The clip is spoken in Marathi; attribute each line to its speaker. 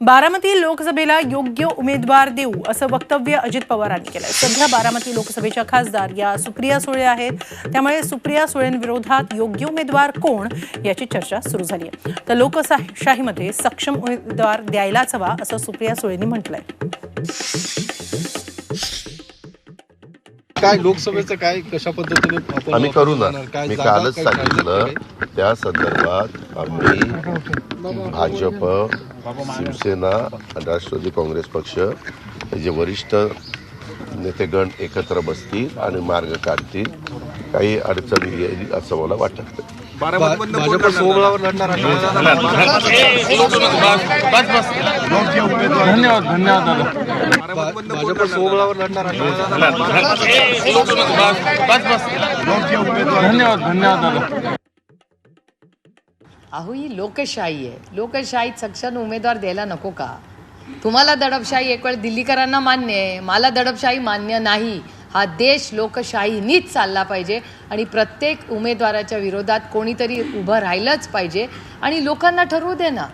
Speaker 1: बारामती लोकसभेला योग्य उमेदवार देऊ असं वक्तव्य अजित पवारांनी केलंय. सध्या बारामती लोकसभेच्या खासदार या सुप्रिया सुळे आहेत. त्यामुळे सुप्रिया सुळेंविरोधात योग्य उमेदवार कोण याची चर्चा सुरू झाली आहे. तर लोकशाहीमध्ये सक्षम उमेदवार द्यायलाच हवा असं सुप्रिया सुळेंनी म्हटलंय.
Speaker 2: काय लोकसभेचं काय कशा पद्धतीने
Speaker 3: आम्ही करू ना मी कालच सांगितलं त्या संदर्भात आम्ही भाजप शिवसेना आणि राष्ट्रवादी काँग्रेस पक्ष हे जे वरिष्ठ नेतेगण एकत्र बसतील आणि मार्ग काढतील काही अडचण येईल असं मला वाटत.
Speaker 4: धन्यवाद धन्यवाद दादा.
Speaker 2: भाजप सोहळावर लढणार
Speaker 4: धन्यवाद धन्यवाद दादा.
Speaker 5: अहो ही लोकशाही आहे. लोकशाहीत सक्षम उमेदवार द्यायला नको का? तुम्हाला दडपशाही एक वेळ दिल्लीकरांना मान्य आहे. मला दडपशाही मान्य नाही. हा देश लोकशाहीनीच चालला पाहिजे आणि प्रत्येक उमेदवाराच्या विरोधात कोणीतरी उभं राहिलंच पाहिजे आणि लोकांना ठरवू दे ना.